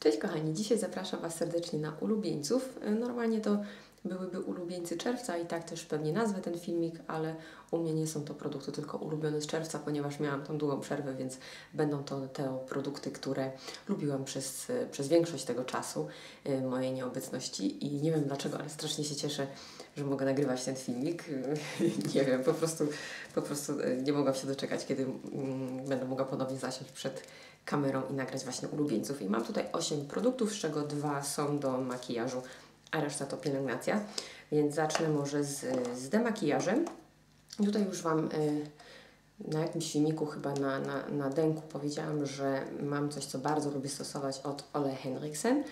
Cześć kochani, dzisiaj zapraszam Was serdecznie na ulubieńców. Normalnie to byłyby ulubieńcy czerwca i tak też pewnie nazwę ten filmik, ale u mnie nie są to produkty tylko ulubione z czerwca, ponieważ miałam tą długą przerwę, więc będą to te produkty, które lubiłam przez, przez większość tego czasu y, mojej nieobecności i nie wiem dlaczego, ale strasznie się cieszę, że mogę nagrywać ten filmik. nie wiem, po prostu, po prostu y, nie mogłam się doczekać, kiedy mm, będę mogła ponownie zasiąść przed kamerą i nagrać właśnie ulubieńców. I mam tutaj 8 produktów, z czego dwa są do makijażu, a reszta to pielęgnacja. Więc zacznę może z, z demakijażem. Tutaj już Wam y, na jakimś filmiku, chyba na, na, na denku powiedziałam, że mam coś, co bardzo lubię stosować od Ole Henriksen.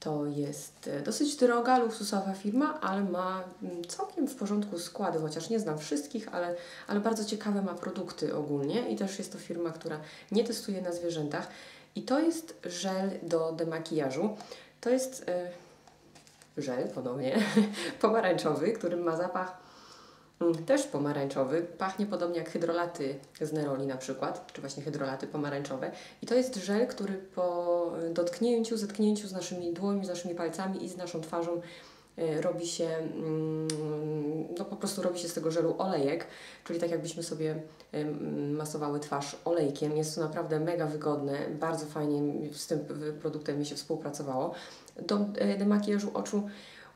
To jest e, dosyć droga, luksusowa firma, ale ma mm, całkiem w porządku składy, chociaż nie znam wszystkich, ale, ale bardzo ciekawe ma produkty ogólnie i też jest to firma, która nie testuje na zwierzętach. I to jest żel do demakijażu. To jest yy, żel, ponownie, pomarańczowy, który ma zapach też pomarańczowy. Pachnie podobnie jak hydrolaty z Neroli na przykład, czy właśnie hydrolaty pomarańczowe. I to jest żel, który po dotknięciu, zetknięciu z naszymi dłońmi, z naszymi palcami i z naszą twarzą e, robi się, mm, no po prostu robi się z tego żelu olejek, czyli tak jakbyśmy sobie masowały twarz olejkiem. Jest to naprawdę mega wygodne, bardzo fajnie z tym produktem mi się współpracowało. Do e, makijażu oczu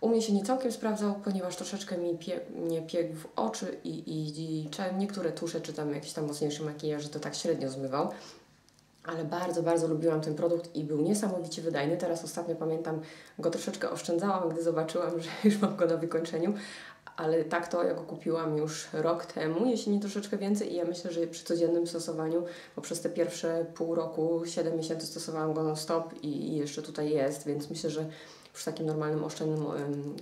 u mnie się nie całkiem sprawdzał, ponieważ troszeczkę mi pie, nie piekł w oczy i, i, i niektóre tusze, czy tam jakiś tam mocniejszy makijaż, to tak średnio zmywał. Ale bardzo, bardzo lubiłam ten produkt i był niesamowicie wydajny. Teraz ostatnio pamiętam, go troszeczkę oszczędzałam, gdy zobaczyłam, że już mam go na wykończeniu. Ale tak to ja go kupiłam już rok temu, jeśli nie troszeczkę więcej i ja myślę, że przy codziennym stosowaniu, bo przez te pierwsze pół roku, 7 miesięcy stosowałam go non stop i jeszcze tutaj jest, więc myślę, że przy takim normalnym, oszczędnym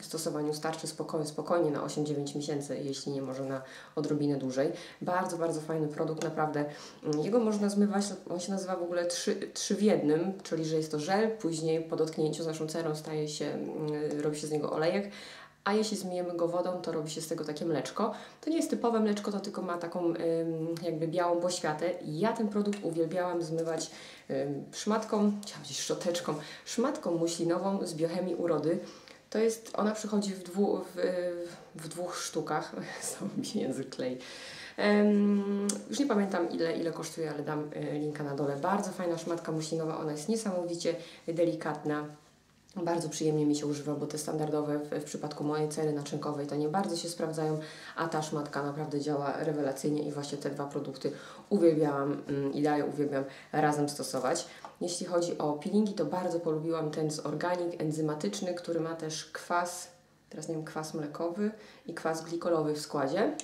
stosowaniu starczy spokojnie, spokojnie na 8-9 miesięcy, jeśli nie może na odrobinę dłużej. Bardzo, bardzo fajny produkt, naprawdę. Jego można zmywać, on się nazywa w ogóle 3, 3 w jednym, czyli że jest to żel, później po dotknięciu z naszą cerą staje się, robi się z niego olejek, a jeśli zmyjemy go wodą, to robi się z tego takie mleczko. To nie jest typowe mleczko, to tylko ma taką jakby białą poświatę. Ja ten produkt uwielbiałam zmywać szmatką, chciałam powiedzieć szczoteczką, szmatką muślinową z biochemii urody. To jest, ona przychodzi w, dwu, w, w dwóch sztukach. Znowu mi się język klei. Um, już nie pamiętam ile, ile kosztuje, ale dam y, linka na dole. Bardzo fajna szmatka muślinowa, ona jest niesamowicie delikatna. Bardzo przyjemnie mi się używa, bo te standardowe w, w, przypadku mojej cery naczynkowej to nie bardzo się sprawdzają, a ta szmatka naprawdę działa rewelacyjnie i właśnie te dwa produkty uwielbiałam mm, i dalej uwielbiam razem stosować. Jeśli chodzi o peelingi, to bardzo polubiłam ten z Organic enzymatyczny, który ma też kwas, teraz nie wiem, kwas mlekowy i kwas glikolowy w składzie.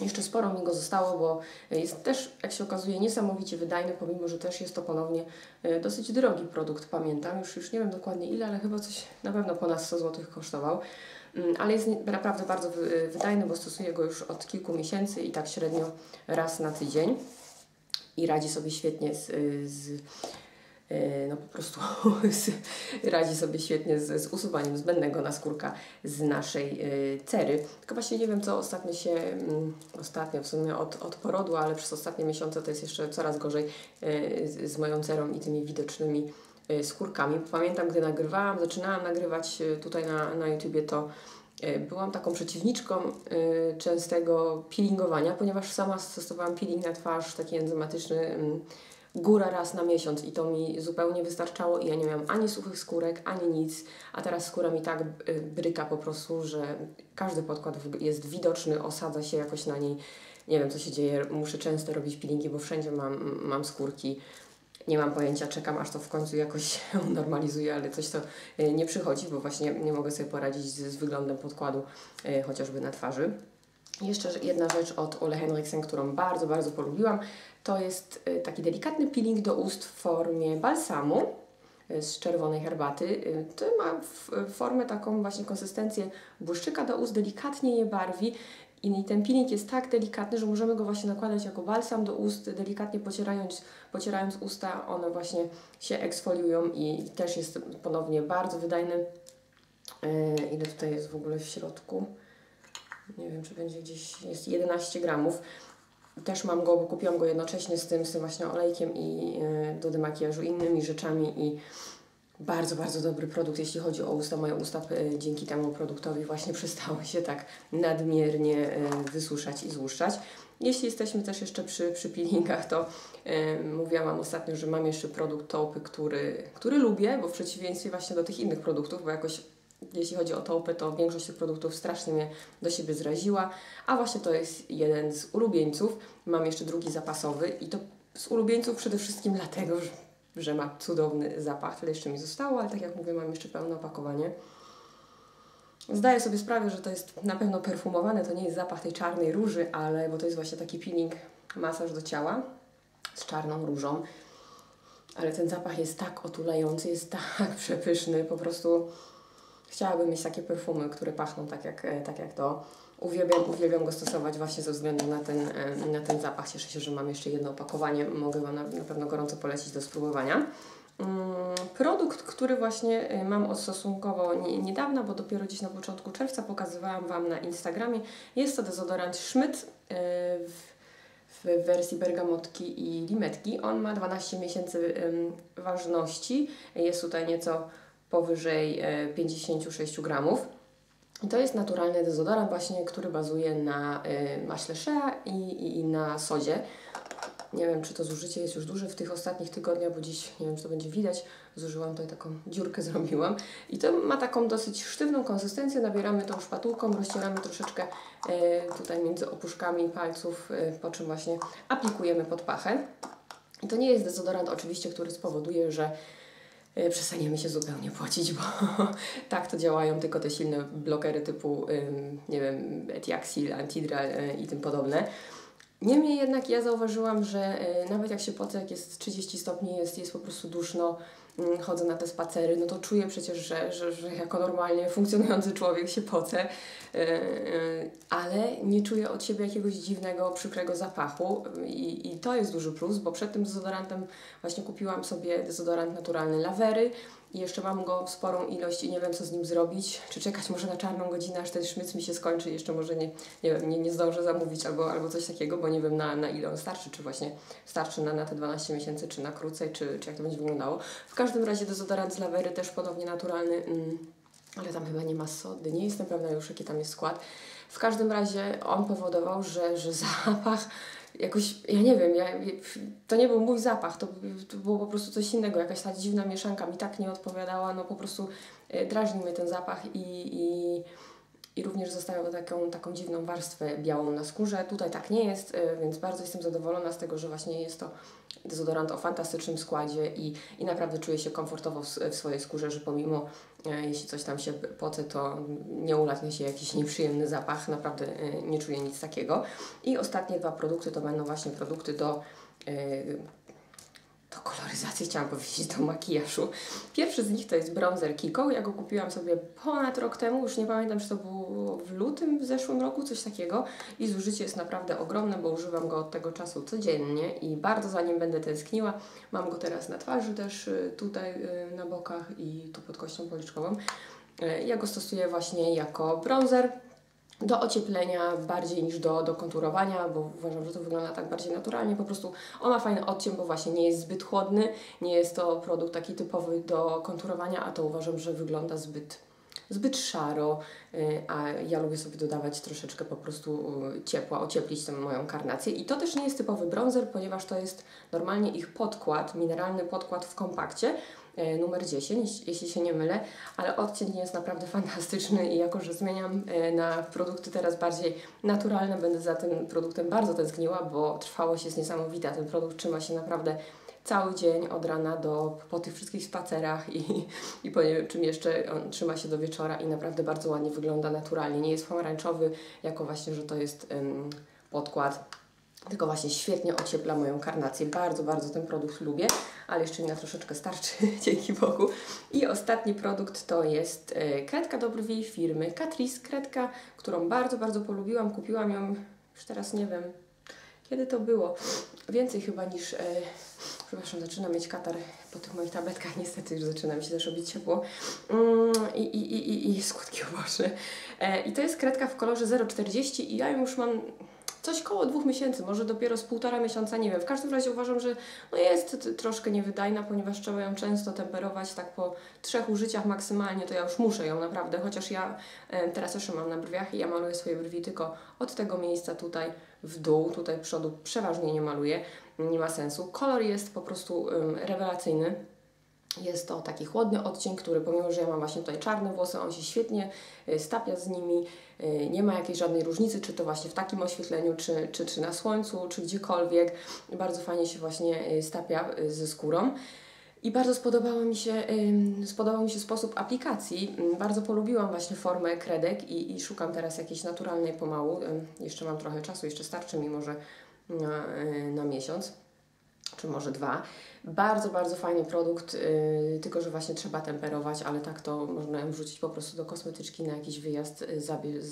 Jeszcze sporo mi go zostało, bo jest też, jak się okazuje, niesamowicie wydajny, pomimo, że też jest to ponownie e, dosyć drogi produkt, pamiętam. Już, już nie wiem dokładnie ile, ale chyba coś na pewno ponad 100 zł kosztował. Mm, ale jest naprawdę bardzo wydajny, bo stosuję go już od kilku miesięcy i tak średnio raz na tydzień. I radzi sobie świetnie z, z E, no po prostu radzi sobie świetnie z, z usuwaniem zbędnego naskórka z naszej e, cery. Tylko właśnie nie wiem, co ostatnio się, mm, ostatnio w sumie od, od porodu, ale przez ostatnie miesiące to jest jeszcze coraz gorzej e, z, z moją cerą i tymi widocznymi skórkami. Pamiętam, gdy nagrywałam, zaczynałam nagrywać tutaj na, na YouTubie, to byłam taką przeciwniczką częstego peelingowania, ponieważ sama stosowałam peeling na twarz, taki enzymatyczny, mm, góra raz na miesiąc i to mi zupełnie wystarczało i ja nie miałam ani suchych skórek, ani nic, a teraz skóra mi tak y, bryka po prostu, że każdy podkład jest widoczny, osadza się jakoś na niej. Nie wiem, co się dzieje, muszę często robić peelingi, bo wszędzie mam, mam skórki. Nie mam pojęcia, czekam aż to w końcu jakoś się normalizuje, ale coś to y, nie przychodzi, bo właśnie nie mogę sobie poradzić z, z wyglądem podkładu, y, chociażby na twarzy. Jeszcze jedna rzecz od Ole Henriksen, którą bardzo, bardzo polubiłam, to jest y, taki delikatny peeling do ust w formie balsamu y, z czerwonej herbaty. Y, to ma formę taką właśnie konsystencję błyszczyka do ust, delikatnie je barwi i ten peeling jest tak delikatny, że możemy go właśnie nakładać jako balsam do ust, delikatnie pocierając, pocierając usta, one właśnie się eksfoliują i też jest ponownie bardzo wydajny. Ile tutaj jest w ogóle w środku? Nie wiem, czy będzie gdzieś, jest 11 gramów. Też mam go, bo kupiłam go jednocześnie z tym, z tym właśnie olejkiem i yy, do demakijażu innymi rzeczami i bardzo, bardzo dobry produkt, jeśli chodzi o usta. Moje usta e, dzięki temu produktowi właśnie przestały się tak nadmiernie e, wysuszać i złuszczać. Jeśli jesteśmy też jeszcze przy, przy peelingach, to e, mówiłam ostatnio, że mam jeszcze produkt Taupy, który, który lubię, bo w przeciwieństwie właśnie do tych innych produktów, bo jakoś jeśli chodzi o Taupę, to większość tych produktów strasznie mnie do siebie zraziła, a właśnie to jest jeden z ulubieńców. Mam jeszcze drugi zapasowy i to z ulubieńców przede wszystkim dlatego, że że ma cudowny zapach. Tyle jeszcze mi zostało, ale tak jak mówię, mam jeszcze pełne opakowanie. Zdaję sobie sprawę, że to jest na pewno perfumowane, to nie jest zapach tej czarnej róży, ale bo to jest właśnie taki peeling, masaż do ciała z czarną różą. Ale ten zapach jest tak otulający, jest tak przepyszny, po prostu chciałabym mieć takie perfumy, które pachną tak jak, tak jak to. Uwielbiam, uwielbiam go stosować właśnie ze względu na ten, e, na ten zapach. Cieszę się, że mam jeszcze jedno opakowanie. Mogę Wam na, na pewno gorąco polecić do spróbowania. Mm, produkt, który właśnie e, mam od stosunkowo niedawna, bo dopiero gdzieś na początku czerwca pokazywałam Wam na Instagramie. Jest to dezodorant Schmidt e, w wersji bergamotki i limetki. On ma 12 miesięcy ważności. Jest tutaj nieco powyżej 56 gramów. I to jest naturalny dezodorant właśnie, który bazuje na y, maśle shea i, i, na sodzie. Nie wiem, czy to zużycie jest już duże w tych ostatnich tygodniach, bo dziś, nie wiem, czy to będzie widać, zużyłam tutaj taką dziurkę, zrobiłam. I to ma taką dosyć sztywną konsystencję, nabieramy tą szpatułką, rozcieramy troszeczkę y, tutaj między opuszkami palców, po czym właśnie aplikujemy pod pachę. I to nie jest dezodorant oczywiście, który spowoduje, że E, przestaniemy się zupełnie płacić, bo tak to działają tylko te silne blokery typu, nie wiem, Etiaxil, Antidral e, i tym podobne. Niemniej jednak ja zauważyłam, że e, nawet jak się płacę, jak jest 30 stopni, jest, jest po prostu duszno, Mm, chodzę na te spacery, no to czuję przecież, że, że, że jako normalnie funkcjonujący człowiek się pocę, ale nie czuję od siebie jakiegoś dziwnego, przykrego zapachu. I, i to jest duży plus, bo przed tym dezodorantem właśnie kupiłam sobie dezodorant naturalny Lawery i jeszcze mam go w sporą ilość i nie wiem co z nim zrobić. Czy czekać może na czarną godzinę, aż ten szmyc mi się skończy? Jeszcze może nie, nie wiem, nie, nie zdążę zamówić albo, albo coś takiego, bo nie wiem na, na ile on starczy, czy właśnie starczy na, na te 12 miesięcy, czy na krócej, czy, czy jak to będzie wyglądało. W każdym razie dezodorant z lawery też ponownie naturalny, mm, ale tam chyba nie ma sody, nie jestem pewna już jaki tam jest skład. W każdym razie on powodował, że, że zapach jakoś, ja nie wiem, ja, to nie był mój zapach, to, to było po prostu coś innego, jakaś ta dziwna mieszanka mi tak nie odpowiadała, no po prostu e, drażnił mnie ten zapach i, i, i również zostawiał taką, taką dziwną warstwę białą na skórze. Tutaj tak nie jest, e, więc bardzo jestem zadowolona z tego, że właśnie jest to dezodorant o fantastycznym składzie i, i naprawdę czuję się komfortowo w, swojej skórze, że pomimo e, jeśli coś tam się poce, to nie ulatnia się jakiś nieprzyjemny zapach, naprawdę e, nie czuję nic takiego. I ostatnie dwa produkty to będą właśnie produkty do do koloryzacji, chciałam powiedzieć, do makijażu. Pierwszy z nich to jest bronzer Kiko. Ja go kupiłam sobie ponad rok temu, już nie pamiętam, czy to było w lutym w zeszłym roku, coś takiego. I zużycie jest naprawdę ogromne, bo używam go od tego czasu codziennie i bardzo za nim będę tęskniła. Mam go teraz na twarzy też, y, tutaj y, na bokach i tu pod kością policzkową. Y, ja go stosuję właśnie jako bronzer do ocieplenia bardziej niż do, do konturowania, bo uważam, że to wygląda tak bardziej naturalnie. Po prostu on ma fajny odcień, bo właśnie nie jest zbyt chłodny, nie jest to produkt taki typowy do konturowania, a to uważam, że wygląda zbyt, zbyt szaro, y, a ja lubię sobie dodawać troszeczkę po prostu y, ciepła, ocieplić tę moją karnację. I to też nie jest typowy bronzer, ponieważ to jest normalnie ich podkład, mineralny podkład w kompakcie, numer 10, jeśli się nie mylę, ale odcień jest naprawdę fantastyczny i jako, że zmieniam e, na produkty teraz bardziej naturalne, będę za tym produktem bardzo tęskniła, bo trwałość jest niesamowita. Ten produkt trzyma się naprawdę cały dzień od rana do po tych wszystkich spacerach i, i po czym jeszcze on trzyma się do wieczora i naprawdę bardzo ładnie wygląda naturalnie. Nie jest pomarańczowy, jako właśnie, że to jest um, podkład tylko właśnie świetnie ociepla moją karnację. Bardzo, bardzo ten produkt lubię, ale jeszcze mi na troszeczkę starczy, dzięki Bogu. I ostatni produkt to jest e, kredka do brwi firmy Catrice. Kredka, którą bardzo, bardzo polubiłam. Kupiłam ją już teraz nie wiem, kiedy to było. Więcej chyba niż... E, przepraszam, zaczynam mieć katar po tych moich tabletkach. Niestety już zaczyna mi się też robić ciepło. Mm, i, i, i, I skutki oboczne. E, I to jest kredka w kolorze 040 i ja ją już mam coś koło dwóch miesięcy, może dopiero z półtora miesiąca, nie wiem. W każdym razie uważam, że no jest troszkę niewydajna, ponieważ trzeba ją często temperować, tak po trzech użyciach maksymalnie, to ja już muszę ją naprawdę, chociaż ja e, teraz jeszcze mam na brwiach i ja maluję swoje brwi tylko od tego miejsca tutaj w dół, tutaj przodu przeważnie nie maluję, nie ma sensu. Kolor jest po prostu rewelacyjny. Jest to taki chłodny odcień, który pomimo, że ja mam właśnie tutaj czarne włosy, on się świetnie y, stapia z nimi. Y, nie ma jakiejś żadnej różnicy, czy to właśnie w takim oświetleniu, czy, czy, czy na słońcu, czy gdziekolwiek. Bardzo fajnie się właśnie y, stapia ze skórą. I bardzo spodobało mi się, spodobał mi się sposób aplikacji. Mm, bardzo polubiłam właśnie formę kredek i, i szukam teraz jakiejś naturalnej pomału. Jeszcze mam trochę czasu, jeszcze starczy mi może na, na miesiąc czy może dwa. Bardzo, bardzo fajny produkt, yy, tylko że właśnie trzeba temperować, ale tak to można wrzucić po prostu do kosmetyczki na jakiś wyjazd, y, zabie,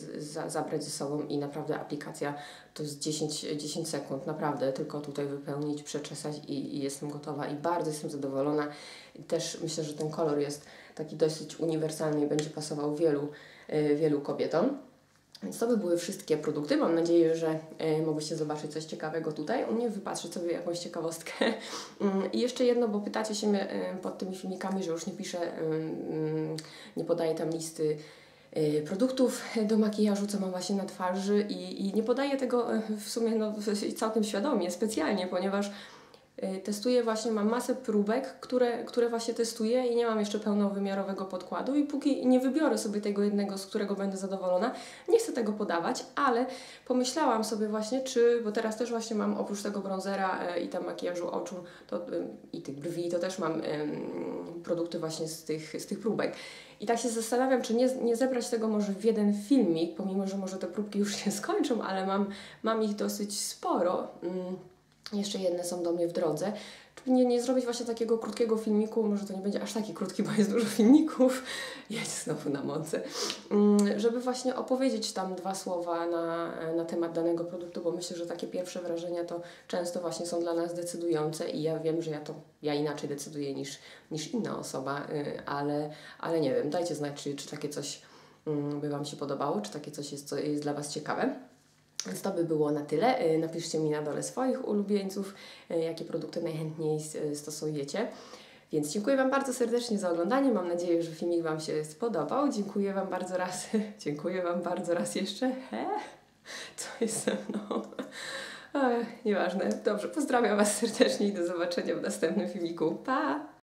zabrać ze sobą i naprawdę aplikacja to jest 10, 10 sekund, naprawdę tylko tutaj wypełnić, przeczesać i, i jestem gotowa i bardzo jestem zadowolona. Też myślę, że ten kolor jest taki dosyć uniwersalny i będzie pasował wielu, yy, wielu kobietom. Więc to by były wszystkie produkty. Mam nadzieję, że y, mogliście zobaczyć coś ciekawego tutaj. U mnie wypatrzeć sobie jakąś ciekawostkę. Mm, I jeszcze jedno, bo pytacie się mnie pod tymi filmikami, że już nie piszę, y, nie podaję tam listy produktów do makijażu, co mam właśnie na twarzy i, i nie podaję tego w sumie no, całkiem świadomie, specjalnie, ponieważ testuję właśnie, mam masę próbek, które, które właśnie testuję i nie mam jeszcze pełnowymiarowego podkładu i póki nie wybiorę sobie tego jednego, z którego będę zadowolona, nie chcę tego podawać, ale pomyślałam sobie właśnie, czy, bo teraz też właśnie mam oprócz tego bronzera y, i tam makijażu oczu to, y, i tych brwi, to też mam produkty właśnie z tych, z tych próbek. I tak się zastanawiam, czy nie, nie zebrać tego może w jeden filmik, pomimo, że może te próbki już się skończą, ale mam, mam ich dosyć sporo. Jeszcze jedne są do mnie w drodze. Czy nie, nie zrobić właśnie takiego krótkiego filmiku, może to nie będzie aż taki krótki, bo jest dużo filmików, jedź znowu na mące, mm, żeby właśnie opowiedzieć tam dwa słowa na, na temat danego produktu, bo myślę, że takie pierwsze wrażenia to często właśnie są dla nas decydujące i ja wiem, że ja to, ja inaczej decyduję niż, niż inna osoba, y, ale, ale nie wiem, dajcie znać, czy, czy takie coś mm, by Wam się podobało, czy takie coś jest, co jest dla Was ciekawe. Więc to by było na tyle. Y, napiszcie mi na dole swoich ulubieńców, y, jakie produkty najchętniej y, stosujecie. Więc dziękuję Wam bardzo serdecznie za oglądanie. Mam nadzieję, że filmik Wam się spodobał. Dziękuję Wam bardzo raz. dziękuję Wam bardzo raz jeszcze. He? Co jest ze mną? Ech, nieważne. Dobrze, pozdrawiam Was serdecznie i do zobaczenia w następnym filmiku. Pa!